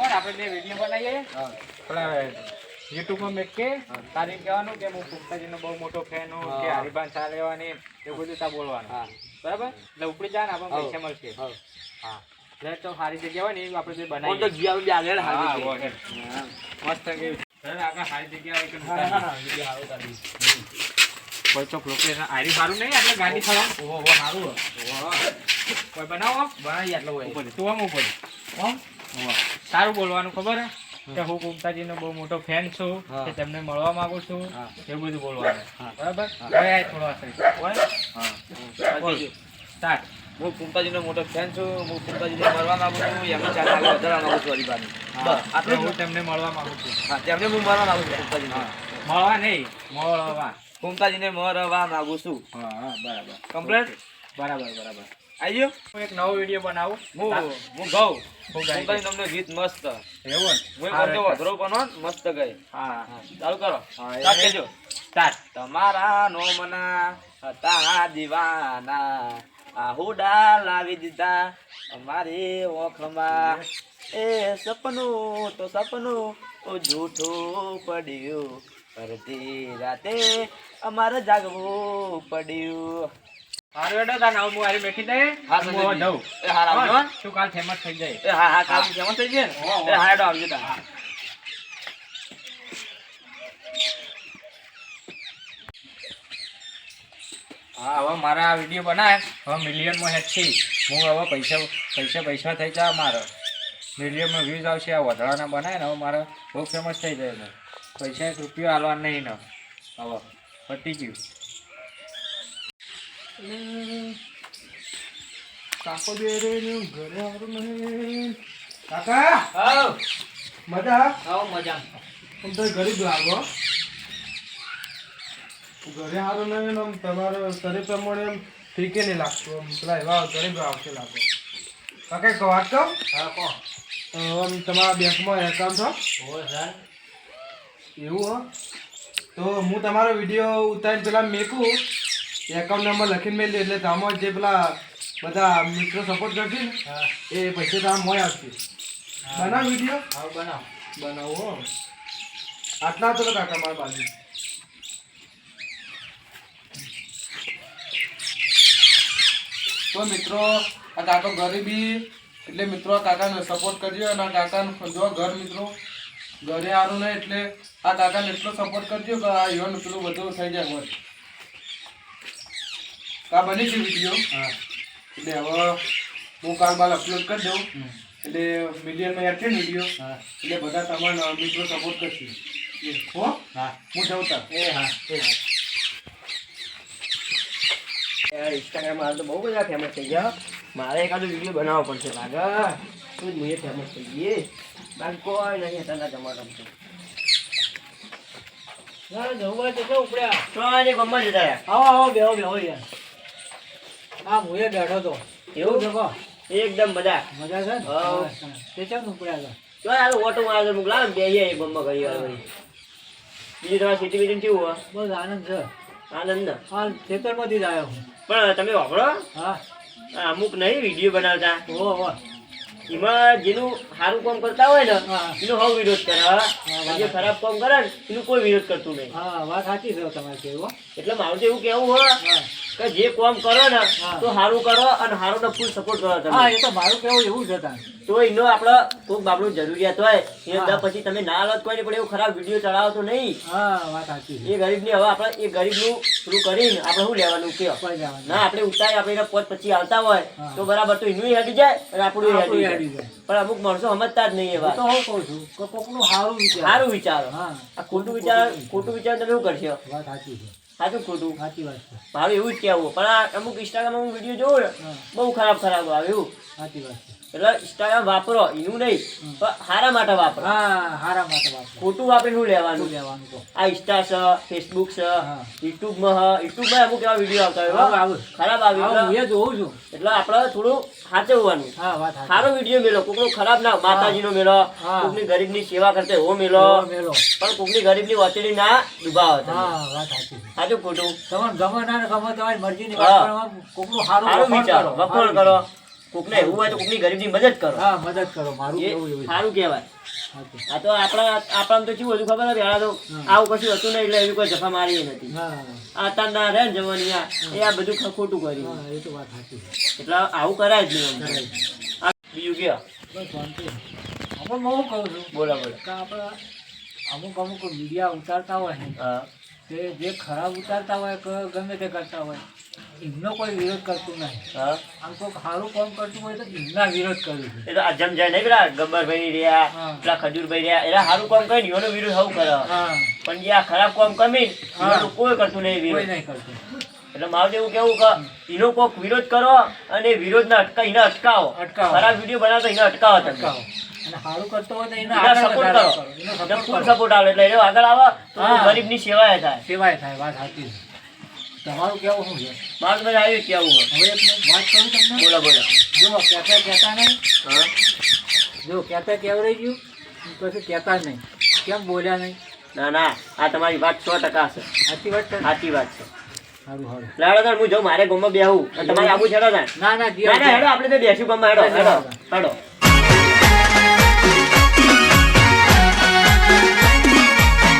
કોણ? આપણે બે વીડિયો બનાવીએ. પેલા યુટ્યુબમાં મેકે તારે કહેવાનું કે હું પુખ્તાજીનો બહુ મોટો ફેન હું કે હરિભાન ચા લેવાની એવું બધું ત્યાં બોલવાનું. બરાબર? એટલે ઉપડી જાય ને આપણે પૈસા મળશે. હા. એટલે તો સારી જગ્યા હોય ને એવું આપણે બનાવી તો બનાવીએ. ગયા આગળ હા, હાલી હો, છે. હેડ. મસ્ત ગયું આગળ સારી જગ્યા હોય કે. કોઈ ચોક લોકેશન આરી સારું નહીં? એટલે ગાડી ખડા ઓહો, ઓહો, સારું. કોઈ બનાવો? બનાવી આટલો હોય. તું આમ ઉપર કોણ? સારું બોલવાનું ખબર હે? કે હું કુમતાજી નો બહુ મોટો ફેન છું. કે તમને મળવા માંગુ છું. એવું બધું બોલવાનું. બરાબર? હવે આ થોડો આશરે. હોય? હા. હું પુંતાજીનો મોટો ફેન છું હું પુંતાજીને મળવા માંગુ છું એમની ચાલ આગળ વધારવા માંગુ છું હરિભાઈ બસ, આટલું હું તેમને મળવા માંગુ છું. હા, તેમને હું મળવા માંગુ છું કુમતાજી. મળવા નહીં મળવા. કુમતાજીને મળવા માંગુ છું. હા હા બરાબર. કમ્પ્લેટ બરાબર બરાબર. આઈ હું એક નવો વીડિયો બનાવું. હું હું. ગાઉં. હું ગાઈ તમને ગીત મસ્ત. એવું હું એટલે. વધરો પણ મસ્ત ગઈ હા. હા, ચાલુ કરો. સ્ટાર્ટ કરજો. સ્ટાર્ટ. તમારા નોમના હતા દીવાના. આહુડા લાવી દીધા. અમારી ઓખમાં. એ સપનું તો સપનું તો જૂઠું પડ્યું. અડધી રાતે અમારે જાગવું પડ્યું. હારું હું હારી બેઠી દે હા, હું હવે સંજયજી. જઉં. એ હાર આવજો. હો. કાલ ફેમસ થઈ જાય? એ હા હા કાલ જમા થઈ જાય હો, હો. ને એ હા. હેડો આવજો તાર હા. હવે મારા આ વીડિયો બનાવે હવે મિલિયનમાં હેડ છે હું હવે પૈસા પૈસા પૈસા થઈ જાય મારે. મિલિયનમાં વ્યૂઝ આવશે આ વધારાના બનાવે ને હવે મારે બહુ ફેમસ થઈ જાય પૈસા એક રૂપિયો હાલવા નહીં ને હવે. પતી ગયું. કાકો બે રે ઘરે નહીં. કાકા આવ મજા? આવ મજા. આમ તો ગરીબ લાગો ઘરે સારું નહીં આમ તમારો શરીર પ્રમાણે એમ ઠીકે નહીં લાગતું. આમ પેલા એવા ગરીબ આવશે લાગો. કાકા એક વાત કહું? હા કહો આમ તમારા બેંકમાં એકાઉન્ટ હો હો. સર એવું હો. તો હું તમારો વીડિયો ઉતારીને પેલા મેકું. એકાઉન્ટ નંબર લખીને મેળવી એટલે આમાં જે પેલા બધા મિત્રો સપોર્ટ કરશે ને એ પૈસા તો આમ મોય આવશે બનાવ વીડિયો હા બનાવ. બનાવો હો. આટલા તો કાકા મારા બાજુ. તો મિત્રો આ કાકો ગરીબી એટલે મિત્રો આ કાકાને સપોર્ટ કરજો અને આ કાકાનું જો ઘર મિત્રો ઘરે આવું નહીં એટલે આ કાકાને એટલો સપોર્ટ કરજો કે આ યોન પેલું બધું થઈ જાય હોય. આ બની છે વીડિયો. એટલે હવે હું કાલ બાલ અપલોડ કરી દઉં. એટલે મીડિયમમાં યાર છે ને વીડિયો એટલે બધા તમારા મિત્રો સપોર્ટ કરશે. હો? હા. હું જઉં તા એ હા. એ હા. ઇન્સ્ટાગ્રામ મારે તો બહુ બધા ફેમસ થઈ ગયા. મારે એકાદો વીડિયો બનાવવો પડશે. લાગે. તો હું ફેમસ થઈ ગઈ બાકી કોઈ નહીં અત્યારના જમાનામાં તો. ના જવું હોય તો ઉપડ્યા. તો આજે ગમવા જતા રહ્યા. આવો આવો બેહો બેહો યાર. હા હું એ બેઠો તો એવું? જગો એકદમ મજા. મજા છે હા. તે ચમ ઉપડ્યા તો આ ઓટો મારે મોકલા ને બે એ ગમવા કરી. બીજું તમારે સિટી બીટી કેવું હોય? બસ આનંદ છે. આનંદ? હાલ ખેતરમાંથી જ આવ્યો પણ તમે વાપરો? હા. અમુક નહીં વીડિયો બનાવતા. હો હો એમાં જેનું સારું કામ કરતા હોય ને. એનો હવ વિરોધ કરે જે ખરાબ કામ કરે ને એનું કોઈ વિરોધ કરતું નહીં. હા વાત સાચી છે તમારે કેવું એટલે મારું તો એવું કેવું હોય કે જે કામ કરો ને તો સારું કરો અને સારું ને ફૂલ સપોર્ટ કરો હા તમે એ તો મારું કેવું એવું તાન તો એનો આપણે કોઈક બાબડું જરૂરિયાત હોય એ બધા પછી તમે ના હાલત કોઈ પણ એવું ખરાબ વીડિયો ચડાવો તો નહીં. હા વાત સાચી એ ગરીબની હવે આપણે એ ગરીબનું પૂરું કરીને આપણે શું લેવાનું કે ના આપણે ઉતારી આપણે એના પોત પછી આવતા હોય તો બરાબર તો એનું હેડી જાય અને આપણું હેડી જાય. પણ અમુક માણસો સમજતા જ નહીં એવા તો હું કહું છું કે કોકનું સારું વિચાર. સારું વિચારો. હા. આ ખોટું વિચાર ખોટું વિચાર તમે શું કરશો? વાત સાચી છે. સાચું ખોટું. સાચી વાત છે. મારું એવું જ કહેવું. પણ આ અમુક ઇન્સ્ટાગ્રામ હું વીડિયો જોઉં ને બહુ ખરાબ ખરાબ આવે એવું. સાચી વાત છે. એટલે ઇન્સ્ટાગ્રામ વાપરો એનું નહીં પણ હારા માટે વાપરો. હા હારા માટે વાપરો. ખોટું વાપરીને શું લેવાનું? લેવાનું તો આ ઇન્સ્ટા છે ફેસબુક છે હા. યુટ્યુબમાં યુટ્યુબમાં અમુક એવા વીડિયો આવતા હોય હો. ખરાબ આવે હા, હું એટલે એ જોઉં છું. એટલે આપણે થોડું સાચવવાનું હા. સારો વીડિયો મેળો કોકનો ખરાબ ના માતાજીનો મેળો હા. કોકની ગરીબની સેવા કરતે હો મેળો. પણ કોકની ગરીબની વચડી ના ડૂબાવો હા સાચી. ખોટું? તમારે ગમે ના ગમે તમારી મરજીની હા. કોકનું સારું સારું વિચારો વખોણ કરો. કોકને એવું હોય તો કોકની ગરીબની મદદ કરો. હા મદદ કરો. મારું એવું એવું સારું કહેવાય. આ તો આપણા આપણા તો કેવું હતું ખબર હતી? આ તો આવું કશું હતું નહીં એટલે એવી કોઈ જફા મારી નથી. આ આ ના રહે ને જવાની આ એ આ બધું ખોટું કર્યું. એ તો વાત સાચી એટલે આવું કરાય જ નહીં બીજું કે બસ શાંતિ. આપણે હું કહું છું. બોલો બોલા. આપણા અમુક અમુક મીડિયા ઉતારતા હોય હા. તે જે ખરાબ ઉતારતા હોય કે ગમે તે કરતા હોય એમનો કોઈ વિરોધ કરતું નહીં. આમ કોઈ સારું કામ કરતું હોય તો એમના વિરોધ કર્યું છે. એ તો આ જમજાય નહીં પેલા ગબ્બરભાઈ રહ્યા. પેલા ખજૂરભાઈ રહ્યા એના સારું કામ કરી એનો વિરોધ સૌ કરે. હા. પણ જે આ ખરાબ કામ કમી. એનું કોઈ કરતું નહીં વિરોધ. નહીં કરતું. એટલે મારું એવું કેવું કે એનો કોઈક વિરોધ કરો અને વિરોધને અટકા એને અટકાવો. અટકાવો. ખરાબ વીડિયો બનાવતો એને અટકાવો અટકાવો. સારું કરતો હોય તો એને સપોર્ટ કરો કરો. એનો ફૂલ સપોર્ટ આવે એટલે એનો આગળ આવે તો ગરીબની સેવાય થાય. સેવાય થાય વાત સાચી તમારું કેવું શું છે? મારું તો આવ્યું કેવું હવે એક વાત કરું તમને? બોલો બોલો. જો કહેતા કહેતા નહીં? જો કહેતા કેવડાઈ ગયું? પછી કહેતા નહીં. કેમ બોલ્યા નહીં? ના ના આ તમારી વાત સો ટકા છે. સાચી વાત છે? સાચી વાત છે. લાડો હું જો મારે ગામમાં બેહું તમારે આવું છે ના. ના ના હેડો આપણે તો બેસી ગામમાં હેડો હેડો હેડો.